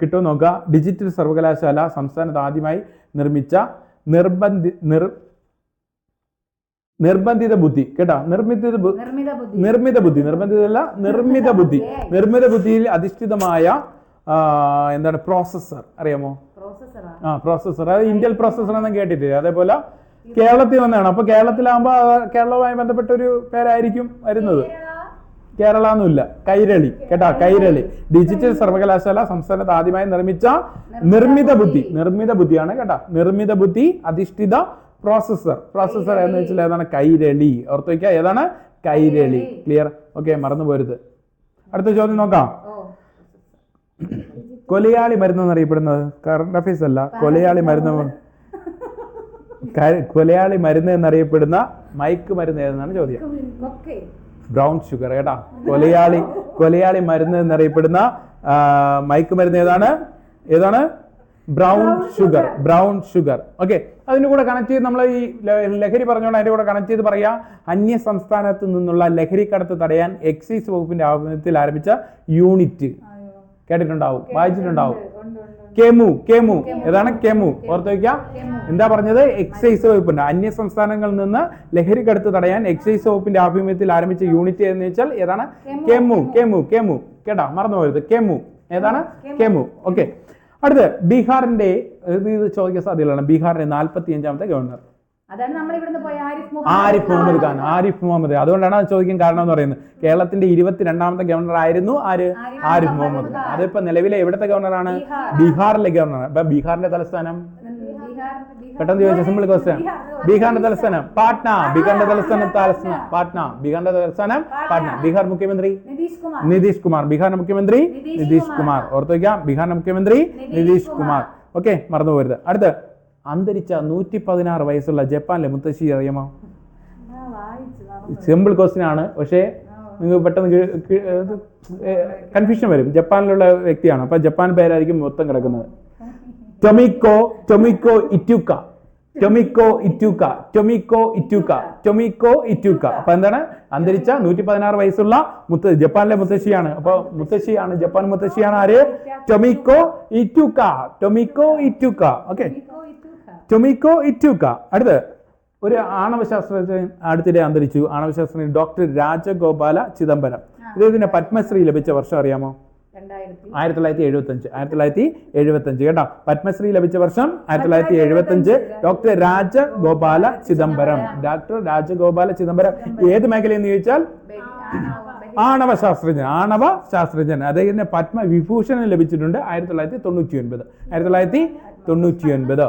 കിട്ടുമോ നോക്കുക. ഡിജിറ്റൽ സർവകലാശാല സംസ്ഥാനത്ത് ആദ്യമായി നിർമ്മിച്ച നിർബന്ധി നിർ നിർബന്ധിത ബുദ്ധി. കേട്ടോ? നിർമ്മിത നിർമ്മിത ബുദ്ധി. നിർബന്ധിതല്ല നിർമ്മിത ബുദ്ധി. നിർമ്മിത ബുദ്ധിയിൽ അധിഷ്ഠിതമായ എന്താണ് പ്രോസസ്സർ അറിയാമോ? ആ. പ്രോസസ്സർ അതായത് ഇന്ത്യൻ പ്രോസസ്സർ എന്ന് കേട്ടിട്ടില്ല. അതേപോലെ കേരളത്തിൽ വന്നതാണ് അപ്പൊ കേരളത്തിലാകുമ്പോ കേരളവുമായി ബന്ധപ്പെട്ട ഒരു പേരായിരിക്കും വരുന്നത്. കേരള. എന്നില്ല കൈരളി. കേട്ടാ? കൈരളി. ഡിജിറ്റൽ സർവകലാശാല സംസ്ഥാനത്ത് ആദ്യമായി നിർമ്മിച്ച നിർമ്മിത ബുദ്ധി. നിർമ്മിത ബുദ്ധിയാണ് കേട്ടാ. നിർമ്മിത ബുദ്ധി അധിഷ്ഠിത പ്രോസസ്സർ പ്രോസസ്സർ എന്ന് വെച്ചാൽ ഏതാണ്? കൈരളി. ഓർത്ത് വയ്ക്കുക ഏതാണ്? കൈരളി. ക്ലിയർ ഓക്കെ മറന്നു പോരുത്. അടുത്ത ചോദ്യം നോക്കാം. കൊലയാളി മരുന്ന് എന്നറിയപ്പെടുന്നത്? കറണ്ട് അഫയേഴ്സ് അല്ല. കൊലയാളി മരുന്ന് കൊലയാളി മരുന്ന് എന്നറിയപ്പെടുന്ന മയക്ക് മരുന്ന് ഏതെന്നാണ് ചോദ്യം? ബ്രൗൺ ഷുഗർ കേട്ടാ. കൊലയാളി കൊലയാളി മരുന്ന് എന്നറിയപ്പെടുന്ന മയക്ക് മരുന്ന് ഏതാണ്? ഏതാണ്? Brown sugar brown sugar okay അതിന്റെ കൂടെ കണക്ട് ചെയ്ത് നമ്മൾ ഈ ലഹരി പറഞ്ഞുകൊണ്ട് അതിന്റെ കൂടെ കണക്ട് ചെയ്ത് പറയാ അന്യ സംസ്ഥാനത്ത് നിന്നുള്ള ലഹരി കടത്ത് തടയാൻ എക്സൈസ് വകുപ്പിന്റെ ആഭിമുഖ്യത്തിൽ ആരംഭിച്ച യൂണിറ്റ് കേട്ടിട്ടുണ്ടാവും വായിച്ചിട്ടുണ്ടാവും. കെമു കെമു. ഏതാണ്? കെമു. ഓർത്ത് വയ്ക്കുക എന്താ പറഞ്ഞത്? എക്സൈസ് വകുപ്പിന്റെ. അന്യ സംസ്ഥാനങ്ങളിൽ നിന്ന് ലഹരി കടത്ത് തടയാൻ എക്സൈസ് വകുപ്പിന്റെ ആഭിമുഖ്യത്തിൽ ആരംഭിച്ച യൂണിറ്റ് എന്ന് വെച്ചാൽ ഏതാണ്? കെമു. കെമു കെമു കേട്ടാ മറന്നു പോയത്. കെമു. ഏതാണ്? കെമു. ഓക്കെ. അടുത്ത് ബീഹാറിന്റെ ഇത് ചോദിക്കാൻ സാധ്യതയാണ് ബീഹാറിന്റെ നാൽപ്പത്തി അഞ്ചാമത്തെ ഗവർണർ ആരിഫ് മുഹമ്മദ് ഖാൻ. ആരിഫ് മുഹമ്മദ്. അതുകൊണ്ടാണ് അത് ചോദിക്കാൻ കാരണം എന്ന് പറയുന്നത്. കേരളത്തിന്റെ ഇരുപത്തിരണ്ടാമത്തെ ഗവർണർ ആയിരുന്നു ആര്? ആരിഫ് മുഹമ്മദ് ഖാൻ. അതിപ്പോ നിലവിലെ എവിടത്തെ ഗവർണറാണ് ബീഹാറിലെ ഗവർണർ. അപ്പൊ ബീഹാറിന്റെ തലസ്ഥാനം? പെട്ടെന്ന് ചോദിച്ച സിമ്പിൾ ക്വസ്റ്റ്യൻ ബീഹാറിന്റെ തലസ്ഥാനം പാട്ന. ബീഹാറിന്റെ തലസ്ഥാനം തലസ്ഥാനം പാട്ന. ബീഹാറിന്റെ തലസ്ഥാനം പാട്ന. ബീഹാർ മുഖ്യമന്ത്രി? നിതീഷ് കുമാർ. നിതീഷ് കുമാർ. ബീഹാറിന്റെ മുഖ്യമന്ത്രി നിതീഷ് കുമാർ. ഓർത്തു വയ്ക്കാം ബീഹാറിന്റെ മുഖ്യമന്ത്രി നിതീഷ് കുമാർ. ഓക്കെ മറന്നു പോരുത് അടുത്ത് അന്തരിച്ച നൂറ്റി പതിനാറ് വയസ്സുള്ള ജപ്പാനിലെ മുത്തശ്ശി അറിയാമോ? സിമ്പിൾ ക്വസ്റ്റ്യൻ ആണ്. പക്ഷേ നിങ്ങൾക്ക് പെട്ടെന്ന് കൺഫ്യൂഷൻ വരും. ജപ്പാനിലുള്ള വ്യക്തിയാണ്. അപ്പൊ ജപ്പാൻ പേരായിരിക്കും മൊത്തം കിടക്കുന്നത്. ടൊമിക്കോ ടൊമിക്കോ ഇറ്റുക്ക ടൊമിക്കോ ഇറ്റുക്ക ടൊമിക്കോ ഇറ്റുക്ക ടൊമിക്കോ ഇറ്റുക്ക അപ്പൊ എന്താണ്? അന്തരിച്ച നൂറ്റി പതിനാറ് വയസ്സുള്ള മുത്ത ജപ്പാനിലെ മുത്തശ്ശിയാണ്. അപ്പൊ മുത്തശ്ശിയാണ് ജപ്പാൻ മുത്തശ്ശിയാണ് ആര്? ടൊമിക്കോ ഇറ്റുക്ക ടൊമിക്കോ ഇറ്റുക്ക ഓക്കെ. ടൊമിക്കോ ഇറ്റുക്ക അടുത്ത് ഒരു ആണവ ശാസ്ത്രജ്ഞൻ അടുത്തിടെ അന്തരിച്ചു. ആണവ ശാസ്ത്രജ്ഞൻ ഡോക്ടർ രാജഗോപാല ചിദംബരം. ഇദ്ദേഹത്തിന് പത്മശ്രീ ലഭിച്ച വർഷം അറിയാമോ? ആയിരത്തി തൊള്ളായിരത്തി എഴുപത്തി അഞ്ച് ആയിരത്തി തൊള്ളായിരത്തി എഴുപത്തി അഞ്ച് കേട്ടോ. പത്മശ്രീ ലഭിച്ച വർഷം ആയിരത്തി തൊള്ളായിരത്തി എഴുപത്തി അഞ്ച് ഡോക്ടർ രാജഗോപാല ചിദംബരം. ഡോക്ടർ രാജഗോപാല ചിദംബരം. ഏത് മേഖലയെന്ന് ചോദിച്ചാൽ? ആണവ ശാസ്ത്രജ്ഞൻ ആണവ ശാസ്ത്രജ്ഞൻ. അദ്ദേഹത്തിന് പത്മവിഭൂഷണം ലഭിച്ചിട്ടുണ്ട് ആയിരത്തി തൊള്ളായിരത്തി തൊണ്ണൂറ്റി ഒൻപത് ആയിരത്തി തൊള്ളായിരത്തി തൊണ്ണൂറ്റി ഒൻപത്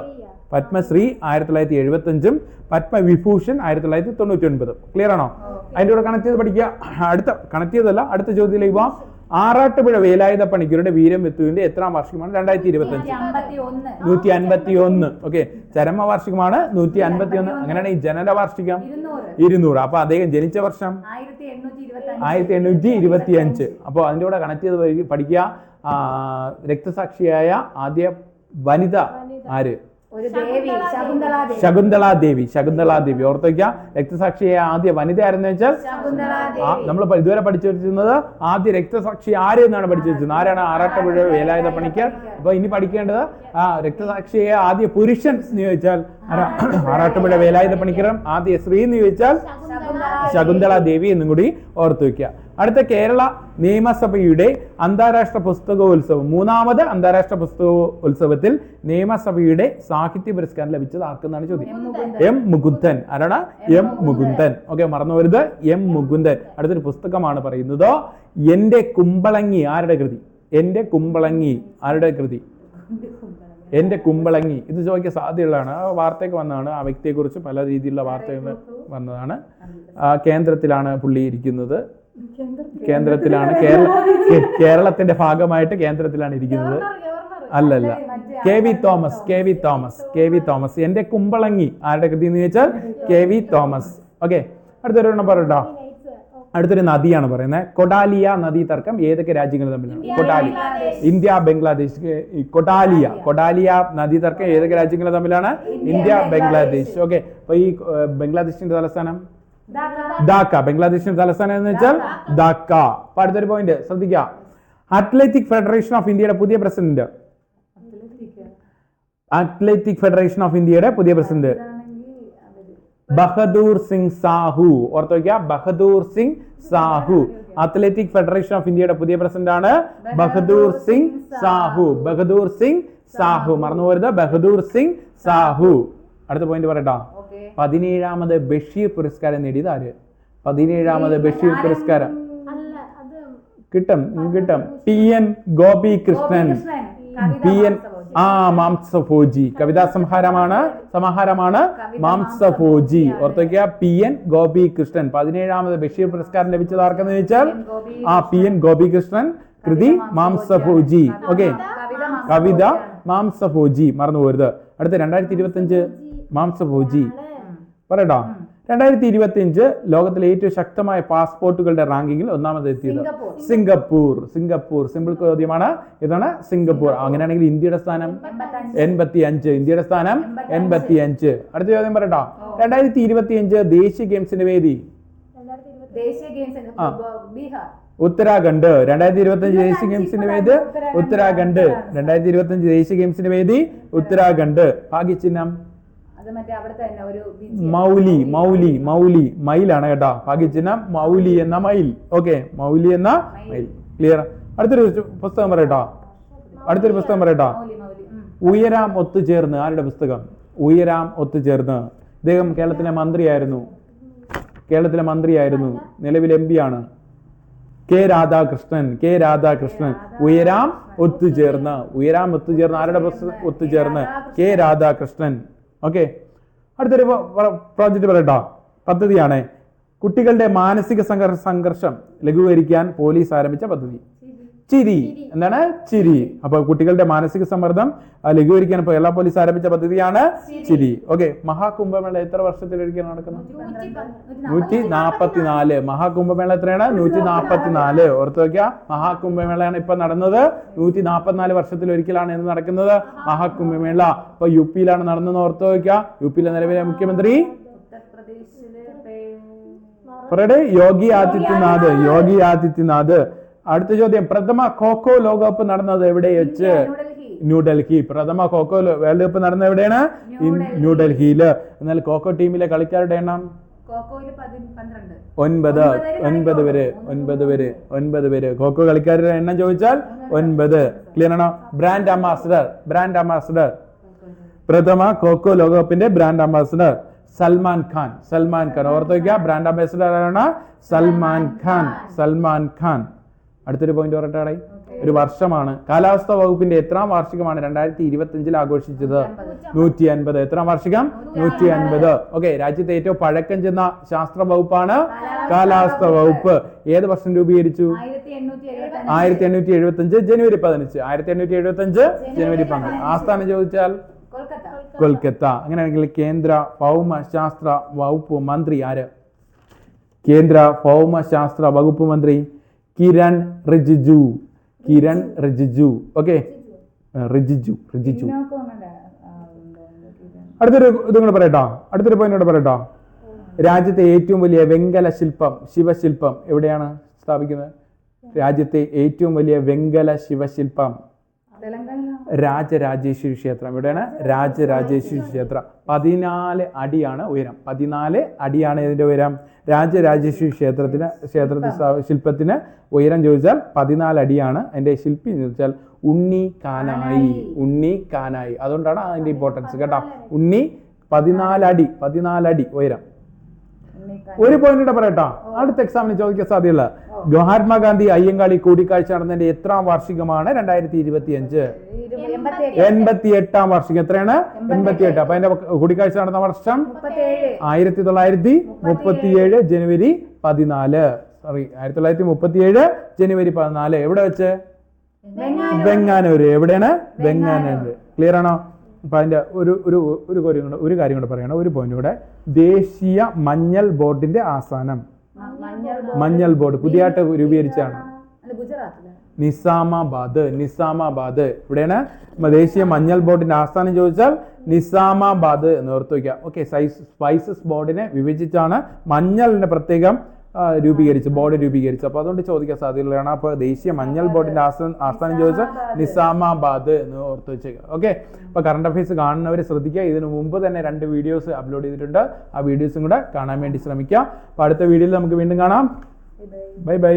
പത്മശ്രീ ആയിരത്തി തൊള്ളായിരത്തി എഴുപത്തി അഞ്ചും പത്മവിഭൂഷൺ ആയിരത്തി തൊള്ളായിരത്തി തൊണ്ണൂറ്റി ഒൻപത് ക്ലിയർ ആണോ അതിന്റെ കൂടെ കണക്ട് ചെയ്ത് പഠിക്കുക. അടുത്ത കണക്ട് ചെയ്തല്ല അടുത്ത ചോദ്യത്തിലേക്ക് പോവാം. ആറാട്ടുപുഴ വേലായുധ പണിക്കരുടെ വീരം വെത്തുവിന്റെ എത്രാം വാർഷികമാണ്? രണ്ടായിരത്തി ഇരുപത്തി അഞ്ച് നൂറ്റി അൻപത്തി ഒന്ന് ഓക്കെ. ചരമ വാർഷികമാണ് നൂറ്റി അൻപത്തി ഒന്ന് അങ്ങനെയാണ് ഈ ജനന വാർഷികം. ഇരുന്നൂറ്. അപ്പൊ അദ്ദേഹം ജനിച്ച വർഷം? ആയിരത്തി എണ്ണൂറ്റി ഇരുപത്തി അഞ്ച് അപ്പോൾ അതിന്റെ കൂടെ കണക്ട് ചെയ്ത് പഠി- പഠിക്കുക രക്തസാക്ഷിയായ ആദ്യ വനിത. ആര്? ഒരു ദേവി ശകുന്തള ദേവി ശകുന്തള ദേവി. ശകുന്തള ദേവി ഓർത്ത് വയ്ക്കുക രക്തസാക്ഷിയായ ആദ്യ വനിത ആരെന്ന് വെച്ചാൽ? നമ്മൾ ഇതുവരെ പഠിച്ചു വെച്ചിരുന്നത് ആദ്യ രക്തസാക്ഷി ആര് എന്നാണ് പഠിച്ചു വെച്ചത് ആരാണ്? ആറാട്ടുപുഴ വേലായുധ പണിക്കർ. അപ്പൊ ഇനി പഠിക്കേണ്ടത് ആ രക്തസാക്ഷിയെ ആദ്യ പുരുഷൻ എന്ന് ചോദിച്ചാൽ? ആറാട്ടുപുഴ വേലായുധ പണിക്കറും ആദ്യ സ്ത്രീ എന്ന് ചോദിച്ചാൽ ശകുന്തളാദേവി. എന്നും കൂടി ഓർത്തു വെക്കുക അടുത്ത കേരള നിയമസഭയുടെ അന്താരാഷ്ട്ര പുസ്തകോത്സവം. മൂന്നാമത് അന്താരാഷ്ട്ര പുസ്തകോത്സവത്തിൽ നിയമസഭയുടെ സാഹിത്യ പുരസ്കാരം ലഭിച്ചത് ആർക്കെന്നാണ് ചോദ്യം? എം മുകുന്ദൻ. ആരാണ് എം മുകുന്ദൻ. ഓക്കെ മറന്നു വരുത് എം മുകുന്ദൻ. അടുത്തൊരു പുസ്തകമാണ് പറയുന്നത്. എന്റെ കുമ്പളങ്ങി ആരുടെ കൃതി? എന്റെ കുമ്പളങ്ങി ആരുടെ കൃതി? എന്റെ കുമ്പളങ്ങി. ഇത് ചോദിക്കാൻ സാധ്യതയുള്ളതാണ്. ആ വാർത്തയൊക്കെ വന്നതാണ്. ആ വ്യക്തിയെക്കുറിച്ച് പല രീതിയിലുള്ള വാർത്തകൾ വന്നതാണ്. ആ, കേന്ദ്രത്തിലാണ് പുള്ളി ഇരിക്കുന്നത്. കേന്ദ്രത്തിലാണ്. കേരള കേരളത്തിന്റെ ഭാഗമായിട്ട് കേന്ദ്രത്തിലാണ് ഇരിക്കുന്നത്. അല്ലല്ല. K V Thomas K V Thomas K V Thomas. എന്റെ കുമ്പളങ്ങി ആരുടെ കൃതി എന്ന് ചോദിച്ചാൽ കെ വി തോമസ്. ഓക്കെ അടുത്തൊരു എണ്ണം പറയട്ടോ അടുത്തൊരു നദിയാണ് പറയുന്നത്. കൊടാലിയ നദീ തർക്കം ഏതൊക്കെ രാജ്യങ്ങൾ തമ്മിലാണ്? കൊടാലി. ഇന്ത്യ ബംഗ്ലാദേശ് കൊടാലിയ. കൊടാലിയ. നദീ തർക്കം ഏതൊക്കെ രാജ്യങ്ങൾ തമ്മിലാണ്? ഇന്ത്യ ബംഗ്ലാദേശ്. ഓക്കെ അപ്പൊ ഈ ബംഗ്ലാദേശിന്റെ തലസ്ഥാനം? ധാക്ക. ബംഗ്ലാദേശിന്റെ തലസ്ഥാനം എന്ന് വെച്ചാൽ ഡാക്ക അപ്പൊ അടുത്തൊരു പോയിന്റ് ശ്രദ്ധിക്കുക അത്ലറ്റിക് ഫെഡറേഷൻ ഓഫ് ഇന്ത്യയുടെ പുതിയ പ്രസിഡന്റ് അത്ലറ്റിക് ഫെഡറേഷൻ ഓഫ് ഇന്ത്യയുടെ പുതിയ പ്രസിഡന്റ് ബഹദൂർ സിംഗ് സാഹു. ഓർത്ത് വയ്ക്കുക Bahadur Singh Sahu. Athletic federation of ഇന്ത്യയുടെ പുതിയ പ്രസിഡന്റ് ആണ് ബഹദൂർ സിംഗ് സാഹു. ബഹദൂർ സിംഗ് സാഹു. മറന്നു പോരുത്. ബഹദൂർ സിംഗ് സാഹു. അടുത്ത പോയിന്റ് പറയട്ടോ. പതിനേഴാമത് ബഷീർ പുരസ്കാരം നേടിയത് ആര്? പതിനേഴാമത് ബഷീർ പുരസ്കാരം. കിട്ടും കിട്ടും. T N Gopi Krishnan P N ആ മാംസഭോജി. കവിതാ സംഹാരമാണ് സമാഹാരമാണ് മാംസഭോജി. ഓർത്തേക്ക പി എൻ ഗോപി കൃഷ്ണൻ പതിനേഴാമത് ബഷീർ പുരസ്കാരം ലഭിച്ചത് ആർക്കെന്ന് ചോദിച്ചാൽ? ആ പി എൻ ഗോപി കൃഷ്ണൻ കൃതി മാംസഭോജി. ഓക്കെ. കവിത മാംസഭോജി. മറന്നു പോരുത് അടുത്ത രണ്ടായിരത്തി ഇരുപത്തി അഞ്ച് മാംസഭോജി പറയട്ടോ. രണ്ടായിരത്തി ഇരുപത്തി അഞ്ച് ലോകത്തിലെ ഏറ്റവും ശക്തമായ പാസ്പോർട്ടുകളുടെ റാങ്കിങ്ങിൽ ഒന്നാമത് എത്തിയത് സിംഗപ്പൂർ. സിംഗപ്പൂർ. സിമ്പിൾ ചോദ്യമാണ്. ഇതാണ് സിംഗപ്പൂർ. അങ്ങനെയാണെങ്കിൽ ഇന്ത്യയുടെ സ്ഥാനം എൺപത്തി അഞ്ച് ഇന്ത്യയുടെ സ്ഥാനം എൺപത്തി അഞ്ച് അടുത്ത ചോദ്യം പറയട്ടോ. രണ്ടായിരത്തി ഇരുപത്തി അഞ്ച് ദേശീയ ഗെയിംസിന്റെ വേദി ഉത്തരാഖണ്ഡ്. രണ്ടായിരത്തി ഇരുപത്തി അഞ്ച് ദേശീയ ഗെയിംസിന്റെ വേദി ഉത്തരാഖണ്ഡ്. രണ്ടായിരത്തി ഇരുപത്തി അഞ്ച് ദേശീയ ഗെയിംസിന്റെ വേദി ഉത്തരാഖണ്ഡ്. ഭാഗ്യചിഹ്നം? മൗലി മൗലി. മൗലി മയിലാണ് കേട്ടോ. ഭാഗ്യചിഹ്നം മൗലി എന്ന മയിൽ. ഓക്കെ മൗലി എന്ന മയിൽ. ക്ലിയർ അടുത്തൊരു പുസ്തകം പറയട്ടോ അടുത്തൊരു പുസ്തകം പറയട്ടോ. ഉയരാം ഒത്തുചേർന്ന് ആരുടെ പുസ്തകം? ഉയരാം ഒത്തുചേർന്ന് ഇദ്ദേഹം കേരളത്തിലെ മന്ത്രിയായിരുന്നു. കേരളത്തിലെ മന്ത്രിയായിരുന്നു. നിലവിൽ എം പി ആണ്. K Radhakrishnan K Radhakrishnan. ഉയരാം ഒത്തുചേർന്ന് ഉയരാം ഒത്തുചേർന്ന് ആരുടെ പുസ്തകം? ഒത്തുചേർന്ന് കെ രാധാകൃഷ്ണൻ. ഓക്കെ അടുത്തൊരു പ്രോജക്റ്റ് പറയട്ടോ. പദ്ധതിയാണ് കുട്ടികളുടെ മാനസിക സംഘർഷം ലഘൂകരിക്കാൻ പോലീസ് ആരംഭിച്ച പദ്ധതി. ചിരി. എന്താണ്? ചിരി. അപ്പൊ കുട്ടികളുടെ മാനസിക സമ്മർദ്ദം ലഘൂകരിക്കാൻ ഇപ്പൊ കേരള പോലീസ് ആരംഭിച്ച പദ്ധതിയാണ് ചിരി. ഓക്കെ മഹാകുംഭമേള എത്ര വർഷത്തിലൊരിക്കൽ നടക്കുന്നത്? നൂറ്റി നാപ്പത്തി നാല് മഹാകുംഭമേള എത്രയാണ്? നൂറ്റി നാപ്പത്തി നാല് ഓർത്ത് വെക്കുക. മഹാകുംഭമേളയാണ് ഇപ്പൊ നടന്നത്. നൂറ്റി നാപ്പത്തിനാല് വർഷത്തിൽ ഒരിക്കലാണ് എന്ന് നടക്കുന്നത് മഹാകുംഭമേള. ഇപ്പൊ യു പിയിലാണ് നടന്നത് ഓർത്ത് വെക്കുക. യു പിയിലെ നിലവിലെ മുഖ്യമന്ത്രി? യോഗി ആദിത്യനാഥ്. യോഗി ആദിത്യനാഥ്. അടുത്ത ചോദ്യം. പ്രഥമ ഖോഖോ ലോകകപ്പ് നടന്നത് എവിടെ വെച്ച്? ന്യൂഡൽഹി. പ്രഥമ ഖോഖോ വേൾഡ് കപ്പ് നടന്നത് എവിടെയാണ്? ന്യൂഡൽഹിയിൽ. എന്നാൽ ഖോഖോ ടീമിലെ കളിക്കാരുടെ എണ്ണം? ഒൻപത്. ഒൻപത് പേര് ഒൻപത് പേര്. ഒൻപത് പേര്. ഖോഖോ കളിക്കാരുടെ എണ്ണം ചോദിച്ചാൽ ഒൻപത് ക്ലിയർ ആണോ? ബ്രാൻഡ് അംബാസിഡർ ബ്രാൻഡ് അംബാസിഡർ പ്രഥമ ഖോഖോ ലോകകപ്പിന്റെ ബ്രാൻഡ് അംബാസിഡർ സൽമാൻ ഖാൻ. സൽമാൻ ഖാൻ. ഓർത്ത് വയ്ക്കുക ബ്രാൻഡ് അംബാസിഡർ ആരാണ്? സൽമാൻ ഖാൻ. സൽമാൻ ഖാൻ. അടുത്തൊരു പോയിന്റ് പറയട്ടെ ഒരു വർഷമാണ്. കാലാവസ്ഥാ വകുപ്പിന്റെ എത്രാം വാർഷികമാണ് രണ്ടായിരത്തി ഇരുപത്തി അഞ്ചിൽ ആഘോഷിച്ചത്? നൂറ്റി അൻപത് എത്രാം വാർഷികം? നൂറ്റി അൻപത് ഓക്കെ രാജ്യത്തെ ഏറ്റവും പഴക്കം ചെന്ന ശാസ്ത്ര വകുപ്പാണ് കാലാവസ്ഥാ വകുപ്പ്. ഏത് വർഷം രൂപീകരിച്ചു? ആയിരത്തി എണ്ണൂറ്റി എഴുപത്തി അഞ്ച് ജനുവരി പതിനഞ്ച്. ആയിരത്തി എണ്ണൂറ്റി എഴുപത്തി അഞ്ച് ജനുവരി പതിനഞ്ച് ആസ്ഥാനം ചോദിച്ചാൽ? കൊൽക്കത്ത. കൊൽക്കത്ത. അങ്ങനെയാണെങ്കിൽ കേന്ദ്ര ഭൗമശാസ്ത്ര വകുപ്പ് മന്ത്രി ആര്? കേന്ദ്ര ഭൗമശാസ്ത്ര വകുപ്പ് മന്ത്രി കിരൺ റിജിജു. കിരൺ റിജിജു. ഓക്കെ റിജിജു റിജിജു. അടുത്തൊരു ഇതും കൂടെ പറയട്ടോ. അടുത്തൊരു പോയിന്റ് പറയട്ടോ. രാജ്യത്തെ ഏറ്റവും വലിയ വെങ്കല ശില്പം ശിവശില്പം എവിടെയാണ് സ്ഥാപിക്കുന്നത്? രാജ്യത്തെ ഏറ്റവും വലിയ വെങ്കല ശിവശില്പം. രാജരാജേശ്വരി ക്ഷേത്രം. ഇവിടെയാണ് രാജരാജേശ്വരി ക്ഷേത്രം. പതിനാല് അടിയാണ് ഉയരം. പതിനാല് അടിയാണ് ഇതിന്റെ ഉയരം. രാജരാജേശ്വരി ക്ഷേത്രത്തിന് ക്ഷേത്രത്തിൽ ശില്പത്തിന് ഉയരം ചോദിച്ചാൽ പതിനാല് അടിയാണ് അതിന്റെ ശില്പി എന്ന് ചോദിച്ചാൽ ഉണ്ണി കാനായി. ഉണ്ണി കാനായി. അതുകൊണ്ടാണ് അതിന്റെ ഇമ്പോർട്ടൻസ് കേട്ടോ. ഉണ്ണി പതിനാലടി പതിനാലടി ഉയരം. ഒരു പോയിന്റ് കൂടെ പറയട്ടോ. അടുത്ത എക്സാമിന് ചോദിക്കാൻ സാധ്യമല്ല മഹാത്മാഗാന്ധി അയ്യങ്കാളി കൂടിക്കാഴ്ച നടന്നതിന്റെ എത്ര വാർഷികമാണ്? രണ്ടായിരത്തി ഇരുപത്തി അഞ്ച് എൺപത്തി എട്ടാം വാർഷികം. എത്രയാണ്? എൺപത്തി എട്ട് അപ്പൊ അതിന്റെ കൂടിക്കാഴ്ച നടന്ന വർഷം? ആയിരത്തി തൊള്ളായിരത്തി മുപ്പത്തിയേഴ് ജനുവരി പതിനാല്. സോറി ആയിരത്തി തൊള്ളായിരത്തി മുപ്പത്തിയേഴ് ജനുവരി പതിനാല്. എവിടെ വെച്ച്. വെങ്ങാനൂര്. എവിടെയാണ്? വെങ്ങാനൂര്. ക്ലിയർ ആണോ? അപ്പൊ അതിന്റെ ഒരു ഒരു ഒരു കാര്യം കൂടെ ഒരു കാര്യം കൂടെ പറയണം. ഒരു പോയിന്റ് കൂടെ. ദേശീയ മഞ്ഞൾ ബോർഡിന്റെ ആസ്ഥാനം. മഞ്ഞൾ ബോർഡ്. പുതിയതായിട്ട് രൂപീകരിച്ചാണ്. നിസാമാബാദ് നിസാമാബാദ്. ഇവിടെയാണ് ദേശീയ മഞ്ഞൾ ബോർഡിന്റെ ആസ്ഥാനം ചോദിച്ചാൽ നിസാമാബാദ് എന്ന് ഓർത്ത് വയ്ക്കുക. ഓക്കെ സൈസ് സ്പൈസസ് ബോർഡിനെ വിഭജിച്ചാണ് മഞ്ഞളിന്റെ പ്രത്യേകം രൂപീകരിച്ച് ബോർഡ് രൂപീകരിച്ചു. അപ്പൊ അതുകൊണ്ട് ചോദിക്കാൻ സാധ്യതയുള്ളതാണ്. അപ്പൊ ദേശീയ മഞ്ഞൾ ബോർഡിന്റെ ആസ്ഥാനം ആസ്ഥാനം ചോദിച്ചാൽ നിസാമാബാദ്. എന്ന് ഓർത്ത് വെച്ചേക്കുക ഓക്കെ? അപ്പൊ കറണ്ട് അഫയേഴ്സ് കാണുന്നവർ ശ്രദ്ധിക്കുക. ഇതിനു മുമ്പ് തന്നെ രണ്ട് വീഡിയോസ് അപ്ലോഡ് ചെയ്തിട്ടുണ്ട്. ആ വീഡിയോസും കൂടെ കാണാൻ വേണ്ടി ശ്രമിക്കുക അപ്പൊ അടുത്ത വീഡിയോയിൽ നമുക്ക് വീണ്ടും കാണാം. Bye bye